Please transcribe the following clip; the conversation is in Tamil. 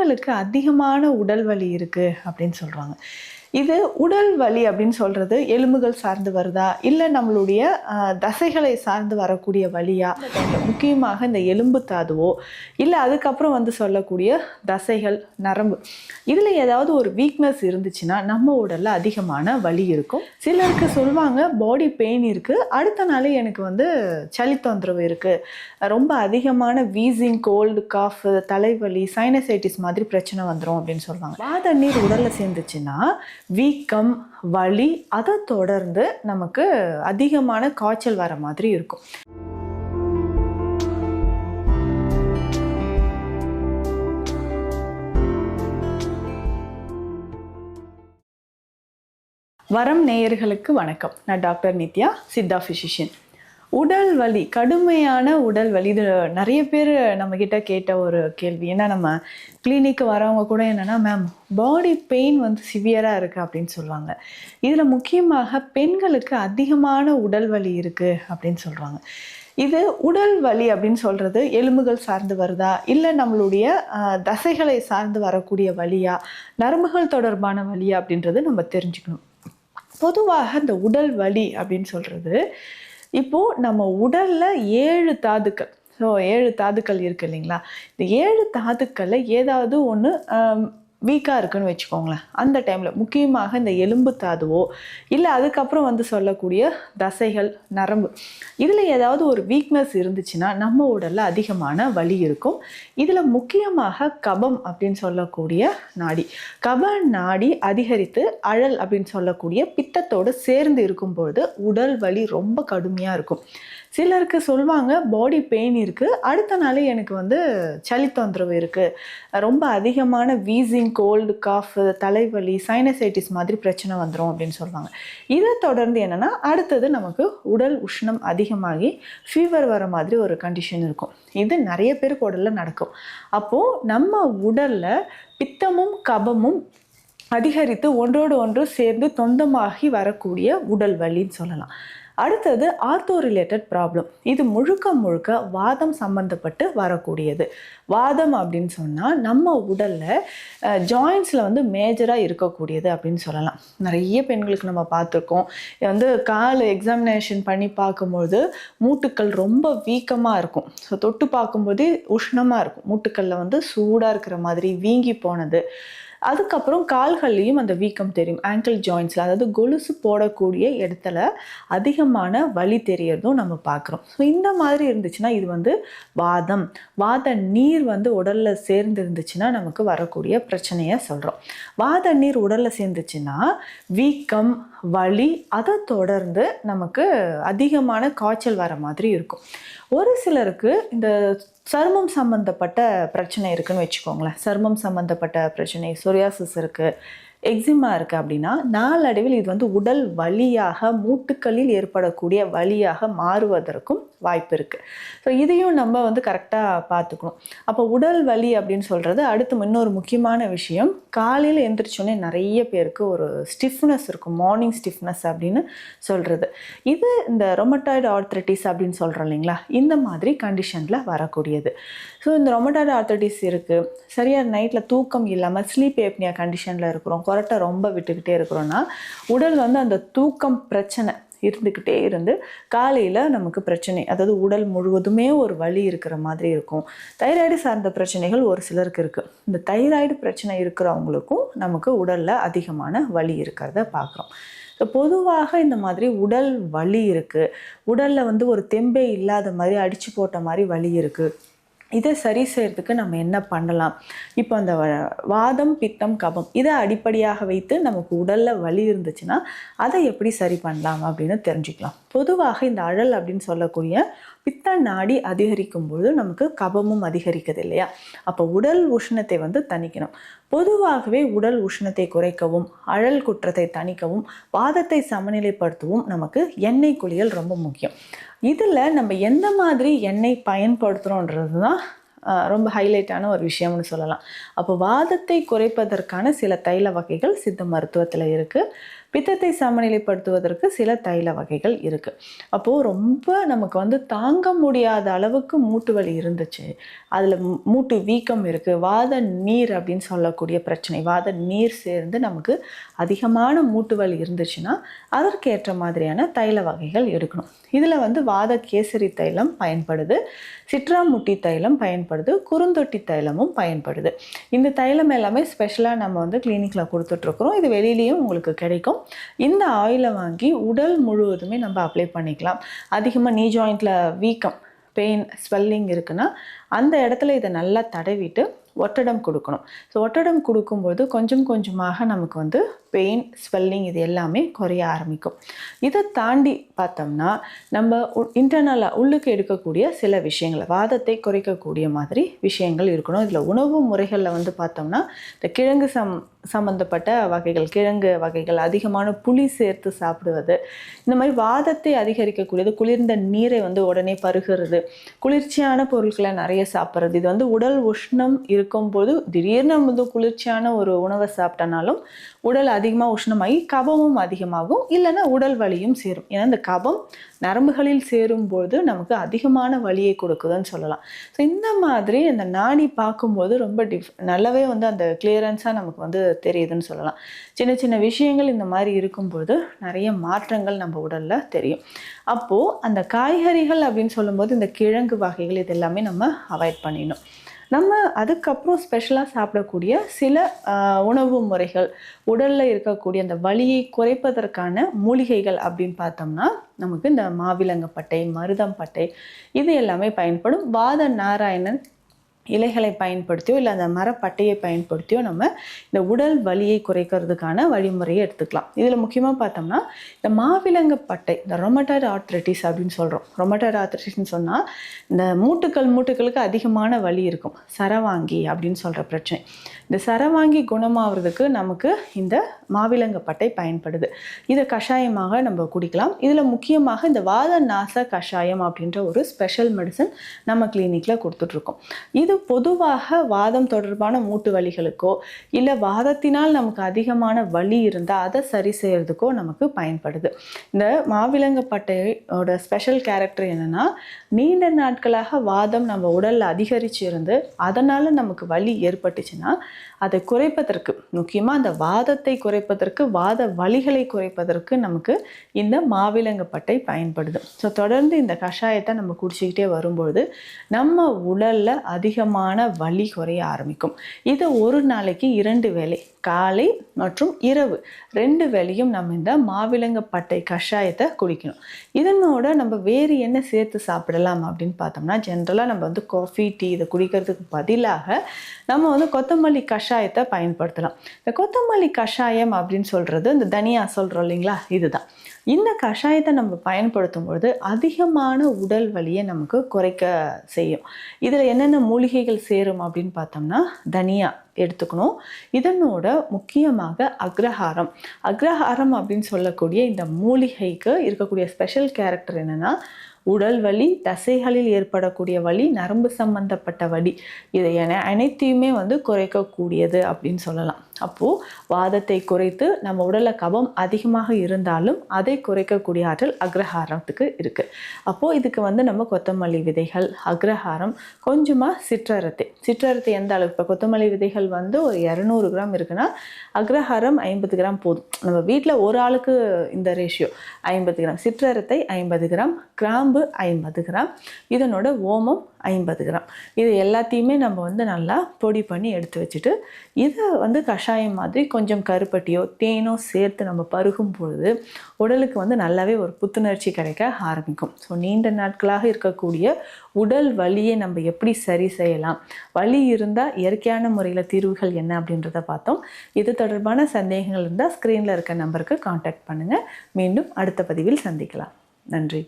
பெண்களுக்கு அதிகமான உடல் வலி இருக்கு அப்படின்னு சொல்றாங்க. இது உடல் வலி அப்படின்னு சொல்றது எலும்புகள் சார்ந்து வருதா? இல்லை நம்மளுடைய தசைகளை சார்ந்து வரக்கூடிய வழியா முக்கியமாக இந்த எலும்பு தாதுவோ? இல்லை அதுக்கப்புறம் வந்து சொல்லக்கூடிய தசைகள் நரம்பு. இதில் ஏதாவது ஒரு வீக்னஸ் இருந்துச்சுன்னா நம்ம உடல்ல அதிகமான வலி இருக்கும். சிலருக்கு சொல்லுவாங்க பாடி பெயின் இருக்கு. அடுத்த நாளே எனக்கு வந்து சளி தொந்தரவு இருக்கு. ரொம்ப அதிகமான வீசிங் கோல்டு காஃப் தலைவலி சைனசைட்டிஸ் மாதிரி பிரச்சனை வந்துடும் அப்படின்னு சொல்லுவாங்க. வாத நீர் உடல்ல சேர்ந்துச்சுன்னா வீக்கம் வலி அதை தொடர்ந்து நமக்கு அதிகமான காய்ச்சல் வர மாதிரி இருக்கும். வரம் நேயர்களுக்கு வணக்கம். நான் டாக்டர் நித்யா சித்தா ஃபிசிஷியன் உடல் வலி கடுமையான உடல் வலி. இது நிறைய பேர் நம்மக்கிட்ட கேட்ட ஒரு கேள்வி. ஏன்னா நம்ம கிளினிக்கு வரவங்க கூட என்னென்னா மேம் பாடி பெயின் வந்து சிவியராக இருக்குது அப்படின்னு சொல்லுவாங்க. இதில் முக்கியமாக பெண்களுக்கு அதிகமான உடல் வலி இருக்குது அப்படின்னு சொல்கிறாங்க இது உடல் வலி அப்படின்னு சொல்கிறது எலும்புகள் சார்ந்து வருதா? இல்லை நம்மளுடைய தசைகளை சார்ந்து வரக்கூடிய வலியா? நரம்புகள் தொடர்பான வலியா? அப்படின்றது நம்ம தெரிஞ்சுக்கணும். பொதுவாக இந்த உடல் வலி அப்படின்னு சொல்கிறது இப்போது நம்ம உடலில் ஏழு தாதுக்கள். ஸோ ஏழு தாதுக்கள் இருக்கு இல்லைங்களா? இந்த ஏழு தாதுக்களில் ஏதாவது ஒன்று வீக்காக இருக்குன்னு வச்சுக்கோங்களேன். அந்த டைமில் முக்கியமாக இந்த எலும்பு தாதுவோ இல்லை அதுக்கப்புறம் வந்து சொல்லக்கூடிய தசைகள் நரம்பு இதில் ஏதாவது ஒரு வீக்னஸ் இருந்துச்சுன்னா நம்ம உடலில் அதிகமான வலி இருக்கும். இதில் முக்கியமாக கபம் அப்படின்னு சொல்லக்கூடிய நாடி. கப நாடி அதிகரித்து அழல் அப்படின்னு சொல்லக்கூடிய பித்தத்தோடு சேர்ந்து இருக்கும்பொழுது உடல் வலி ரொம்ப கடுமையாக இருக்கும். சிலருக்கு சொல்லுவாங்க பாடி பெயின் இருக்குது அடுத்த நாளே எனக்கு வந்து சளி தொந்தரவு இருக்குது ரொம்ப அதிகமான வீசிங் கோல்டு காஃப் தலைவலி சைனசைட்டிஸ் மாதிரி பிரச்சனை வந்துடும் அப்படின்னு சொல்லுவாங்க. இதை தொடர்ந்து என்னென்னா அடுத்தது நமக்கு உடல் உஷ்ணம் அதிகமாகி ஃபீவர் வர மாதிரி ஒரு கண்டிஷன் இருக்கும். இது நிறைய பேருக்கு உடலில் நடக்கும். அப்போது நம்ம உடலில் பித்தமும் கபமும் அதிகரித்து ஒன்றோடு ஒன்று சேர்ந்து தொந்தமாகி வரக்கூடிய உடல் வலின்னு சொல்லலாம். அடுத்தது ஆர்த்தோ ரிலேட்டட் ப்ராப்ளம். இது முழுக்க முழுக்க வாதம் சம்மந்தப்பட்டு வரக்கூடியது. வாதம் அப்படின்னு சொன்னால் நம்ம உடலில் ஜாயின்ஸில் வந்து மேஜராக இருக்கக்கூடியது அப்படின்னு சொல்லலாம். நிறைய பெண்களுக்கு நம்ம பார்த்துருக்கோம். வந்து கால் எக்ஸாமினேஷன் பண்ணி பார்க்கும்பொழுது மூட்டுக்கள் ரொம்ப வீக்கமாக இருக்கும். ஸோ தொட்டு பார்க்கும்போதே உஷ்ணமாக இருக்கும். மூட்டுக்களில் வந்து சூடாக இருக்கிற மாதிரி வீங்கி போனது. அதுக்கப்புறம் கால்கள்லேயும் அந்த வீக்கம் தெரியும் ஆங்கிள் ஜாயின்ஸில் அதாவது கொலுசு போடக்கூடிய இடத்துல அதிகமான வலி தெரியறதும் நம்ம பார்க்குறோம். ஸோ இந்த மாதிரி இருந்துச்சுன்னா இது வந்து வாதம். வாத நீர் வந்து உடலில் சேர்ந்து இருந்துச்சுன்னா நமக்கு வரக்கூடிய பிரச்சனையை சொல்கிறோம் வாத நீர் உடலில் சேர்ந்துச்சுன்னா வீக்கம் வலி அதை தொடர்ந்து நமக்கு அதிகமான காய்ச்சல் வர மாதிரி இருக்கும். ஒரு சிலருக்கு இந்த சருமம் சம்மந்தப்பட்ட பிரச்சனை இருக்குன்னு வச்சுக்கோங்களேன். சருமம் சம்மந்தப்பட்ட பிரச்சனை சொரியாசிஸ் இருக்குது எக்ஸிமா இருக்குது அப்படின்னா நாளடைவில் இது வந்து உடல் வலியாக மூட்டுக்களில் ஏற்படக்கூடிய வலியாக மாறுவதற்கும் வாய்ப்பு இருக்குது ஸோ இதையும் நம்ம வந்து கரெக்டாக பார்த்துக்கணும். அப்போ உடல் வலி அப்படின்னு சொல்கிறது அடுத்து இன்னொரு முக்கியமான விஷயம். காலையில் எந்திரிச்சோன்னே நிறைய பேருக்கு ஒரு ஸ்டிஃப்னஸ் இருக்கும். மார்னிங் ஸ்டிஃப்னஸ் அப்படின்னு சொல்கிறது இது இந்த ரொமட்டாய்டு ஆர்த்ரட்டிஸ் அப்படின்னு சொல்கிறோம் இல்லைங்களா? இந்த மாதிரி கண்டிஷனில் வரக்கூடியது. ஸோ இந்த ரொமட்டாய்டு ஆர்த்ரட்டிஸ் இருக்குது சரியாக நைட்டில் தூக்கம் இல்லாமல் ஸ்லீப் ஏப்னியா கண்டிஷனில் இருக்கிறோம். கொரட்டை ரொம்ப விட்டுக்கிட்டே இருக்கிறோன்னா உடல் வந்து அந்த தூக்கம் பிரச்சனை இருந்துக்கிட்டே இருந்து காலையில் நமக்கு பிரச்சனை. அதாவது உடல் முழுவதுமே ஒரு வலி இருக்கிற மாதிரி இருக்கும். தைராய்டு சார்ந்த பிரச்சனைகள் ஒரு சிலருக்கு இருக்குது இந்த தைராய்டு பிரச்சனை இருக்கிறவங்களுக்கும் நமக்கு உடலில் அதிகமான வலி இருக்கிறத பார்க்குறோம் ஸோ பொதுவாக இந்த மாதிரி உடல் வலி இருக்குது உடலில் வந்து ஒரு தெம்பே இல்லாத மாதிரி அடித்து போட்ட மாதிரி வலி இருக்குது இதை சரி செய்யறதுக்கு நம்ம என்ன பண்ணலாம்? இப்போ அந்த வாதம் பித்தம் கபம் இதை அடிப்படையாக வைத்து நமக்கு உடலில் வலி இருந்துச்சுன்னா அதை எப்படி சரி பண்ணலாம் அப்படின்னு தெரிஞ்சுக்கலாம். பொதுவாக இந்த அழல் அப்படின்னு சொல்லக்கூடிய பித்த நாடி அதிகரிக்கும் பொழுது நமக்கு கபமும் அதிகரிக்குது இல்லையா அப்போ உடல் உஷ்ணத்தை வந்து தணிக்கணும். பொதுவாகவே உடல் உஷ்ணத்தை குறைக்கவும் அழல் குற்றத்தை தணிக்கவும் வாதத்தை சமநிலைப்படுத்தவும் நமக்கு எண்ணெய் குளியல் ரொம்ப முக்கியம். இதில் நம்ம எந்த மாதிரி எண்ணெய் பயன்படுத்துகிறோன்றது தான் ரொம்ப ஹைலைட்டான ஒரு விஷயம்னு சொல்லலாம். அப்போ வாதத்தை குறைப்பதற்கான சில தைல வகைகள் சித்த மருத்துவத்தில் இருக்குது. பித்தத்தை சமநிலைப்படுத்துவதற்கு சில தைல வகைகள் இருக்குது அப்போது ரொம்ப நமக்கு வந்து தாங்க முடியாத அளவுக்கு மூட்டு வலி இருந்துச்சு. அதில் மூட்டு வீக்கம் இருக்குது வாத நீர் அப்படின்னு சொல்லக்கூடிய பிரச்சனை வாத நீர் சேர்ந்து நமக்கு அதிகமான மூட்டு வலி இருந்துச்சுன்னா அதற்கேற்ற மாதிரியான தைல வகைகள் எடுக்கணும். இதில் வந்து வாத கேசரி தைலம் பயன்படுது சிட்ராமுட்டி தைலம் பயன்படுது குறுந்தொட்டி தைலமும் பயன்படுது. இந்த தைலம் எல்லாமே ஸ்பெஷலாக நம்ம வந்து கிளினிக்கில் கொடுத்துட்ருக்குறோம் இது வெளியிலையும் உங்களுக்கு கிடைக்கும். இந்த ஆயிலை வாங்கி உடல் முழுவதுமே நம்ம அப்ளை பண்ணிக்கலாம். அதிகமாக நீ ஜாயிண்டில் வீக்கம் பெயின் ஸ்வெல்லிங் இருக்குன்னா அந்த இடத்துல இதை நல்லா தடவிட்டு ஒட்டடம் கொடுக்கணும். ஸோ ஒட்டடம் கொடுக்கும்போது கொஞ்சம் கொஞ்சமாக நமக்கு வந்து பெயின் ஸ்வெல்லிங் இது எல்லாமே குறைய ஆரம்பிக்கும். இதை தாண்டி பார்த்தோம்னா நம்ம இன்டர்னலாக உள்ளுக்கு எடுக்கக்கூடிய சில விஷயங்கள் வாதத்தை குறைக்கக்கூடிய மாதிரி விஷயங்கள் இருக்கணும். இதில் உணவு முறைகளில் வந்து பார்த்தோம்னா இந்த கிழங்கு சம் சம்மந்தப்பட்ட வகைகள் கிழங்கு வகைகள் அதிகமான புளி சேர்த்து சாப்பிடுவது இந்த மாதிரி வாதத்தை அதிகரிக்கக்கூடியது குளிர்ந்த நீரை வந்து உடனே பருகிறது குளிர்ச்சியான பொருட்களை நிறைய சாப்பிட்றது இது வந்து உடல் உஷ்ணம் இருக்கும்போது திடீர்னு வந்து குளிர்ச்சியான ஒரு உணவை சாப்பிட்டனாலும் உடல் அதிகமாக உஷ்ணமாகி கபமும் அதிகமாகும். இல்லைன்னா உடல் வலியும் சேரும். ஏன்னா இந்த கபம் நரம்புகளில் சேரும்போது நமக்கு அதிகமான வலியை கொடுக்குதுன்னு சொல்லலாம். ஸோ இந்த மாதிரி அந்த நாடி பார்க்கும்போது ரொம்ப டிஃப் நல்லாவே வந்து அந்த கிளியரன்ஸாக நமக்கு வந்து தெரியுதுன்னு சொல்லலாம். சின்ன சின்ன விஷயங்கள் இந்த மாதிரி இருக்கும்போது நிறைய மாற்றங்கள் நம்ம உடலில் தெரியும். அப்போது அந்த காய்கறிகள் அப்படின்னு சொல்லும்போது இந்த கிழங்கு வகைகள் இது எல்லாமே நம்ம அவாய்ட் பண்ணிடணும். நம்ம அதுக்கப்புறம் ஸ்பெஷலாக சாப்பிடக்கூடிய சில உணவு முறைகள் உடலில் இருக்கக்கூடிய அந்த வலியை குறைப்பதற்கான மூலிகைகள் அப்படின்னு பார்த்தோம்னா நமக்கு இந்த மாவிலங்கப்பட்டை மருதம்பட்டை இது எல்லாமே பயன்படும். வாத நாராயணன் இலைகளை பயன்படுத்தியோ இல்லை அந்த மரப்பட்டையை பயன்படுத்தியோ நம்ம இந்த உடல் வலியை குறைக்கிறதுக்கான வழிமுறையை எடுத்துக்கலாம். இதில் முக்கியமாக பார்த்தோம்னா இந்த மாவிலங்கு பட்டை இந்த ரொமட்டாய்டு ஆர்த்ரைட்டிஸ் அப்படின்னு சொல்கிறோம் ரொமட்டாய்டு ஆர்த்ரைட்டிஸ்னு சொன்னால் இந்த மூட்டுக்கள் மூட்டுக்களுக்கு அதிகமான வலி இருக்கும். சரவாங்கி அப்படின்னு சொல்கிற பிரச்சனை. இந்த சரவாங்கி குணமாகிறதுக்கு நமக்கு இந்த மாவிலங்கு பட்டை பயன்படுது. இதை கஷாயமாக நம்ம குடிக்கலாம். இதில் முக்கியமாக இந்த வாத நாச கஷாயம் அப்படின்ற ஒரு ஸ்பெஷல் மெடிசன் நம்ம கிளினிக்கில் கொடுத்துட்ருக்கோம் இது பொதுவாக வாதம் தொடர்பான மூட்டு வலிகளுக்கோ இல்லை வாதத்தினால் நமக்கு அதிகமான வலி இருந்தால் அதை சரி செய்கிறதுக்கோ நமக்கு பயன்படுது. இந்த மாவிலங்கப்பட்டையோட ஸ்பெஷல் கேரக்டர் என்னென்னா நீண்ட நாட்களாக வாதம் நம்ம உடலில் அதிகரிச்சு இருந்து அதனால் நமக்கு வலி ஏற்பட்டுச்சுன்னா அதை குறைப்பதற்கு முக்கியமாக அந்த வாதத்தை குறைப்பதற்கு வாத வலிகளை குறைப்பதற்கு நமக்கு இந்த மாவிலங்கப்பட்டை பயன்படுது. ஸோ தொடர்ந்து இந்த கஷாயத்தை நம்ம குடிச்சிக்கிட்டே வரும்பொழுது நம்ம உடலில் அதிக அதிகமான வலி குறைய ஆரம்பிக்கும். இது ஒரு நாளைக்கு இரண்டு வேளை காலை மற்றும் இரவு. ரெண்டு வேளையும் நம்ம இந்த மாவிலங்கப்பட்டை கஷாயத்தை குடிக்கணும். இதனோட நம்ம வேறு என்ன சேர்த்து சாப்பிடலாம் அப்படின்னு பார்த்தோம்னா ஜென்ரலாக நம்ம வந்து காஃபி டீ இதை குடிக்கிறதுக்கு பதிலாக நம்ம வந்து கொத்தமல்லி கஷாயத்தை பயன்படுத்தலாம். இந்த கொத்தமல்லி கஷாயம் அப்படின்னு சொல்கிறது இந்த தனியா சொல்கிறோம் இல்லைங்களா இதுதான். இந்த கஷாயத்தை நம்ம பயன்படுத்தும் பொழுது அதிகமான உடல் வலியை நமக்கு குறைக்க செய்யும். இதில் என்னென்ன மூலிகை மூலிகைகள் சேரும் அப்படின்னு பார்த்தோம்னா தனியா எடுத்துக்கணும். இதனோட முக்கியமாக அக்ரஹாரம். அக்ரஹாரம் அப்படின்னு சொல்லக்கூடிய இந்த மூலிகைக்கு இருக்கக்கூடிய ஸ்பெஷல் கேரக்டர் என்னென்னா உடல் வலி தசைகளில் ஏற்படக்கூடிய வலி நரம்பு சம்பந்தப்பட்ட வலி. இதை என அனைத்தையுமே வந்து குறைக்கக்கூடியது அப்படின்னு சொல்லலாம். அப்போது வாதத்தை குறைத்து நம்ம உடலில் கபம் அதிகமாக இருந்தாலும் அதை குறைக்கக்கூடிய ஆற்றல் அக்ரஹாரத்துக்கு இருக்குது அப்போது இதுக்கு வந்து நம்ம கொத்தமல்லி விதைகள் அக்ரஹாரம் கொஞ்சமாக சிற்றரத்தை. சிற்றரத்து எந்த அளவுக்கு இப்போ கொத்தமல்லி விதைகள் வந்து ஒரு இரநூறு கிராம் இருக்குன்னா அக்ரஹாரம் ஐம்பது கிராம் போதும். நம்ம வீட்டில் ஒரு ஆளுக்கு இந்த ரேஷியோ ஐம்பது கிராம். சிற்றரத்தை ஐம்பது கிராம் கிராம்பு ஐம்பது கிராம் இதனோட ஓமம் ஐம்பது கிராம். இது எல்லாத்தையுமே நம்ம வந்து நல்லா பொடி பண்ணி எடுத்து வச்சுட்டு இதை வந்து கஷாயம் மாதிரி கொஞ்சம் கருப்பட்டியோ தேனோ சேர்த்து நம்ம பருகும் பொழுது உடலுக்கு வந்து நல்லாவே ஒரு புத்துணர்ச்சி கிடைக்க ஆரம்பிக்கும். ஸோ நீண்ட நாட்களாக இருக்கக்கூடிய உடல் வலியை நம்ம எப்படி சரி செய்யலாம்? வழி இருந்தால் இயற்கையான முறையில் தீர்வுகள் என்ன அப்படின்றத பார்த்தோம். இது தொடர்பான சந்தேகங்கள் இருந்தால் ஸ்க்ரீனில் இருக்க நம்பருக்கு காண்டாக்ட் பண்ணுங்கள் மீண்டும் அடுத்த பதிவில் சந்திக்கலாம். நன்றி.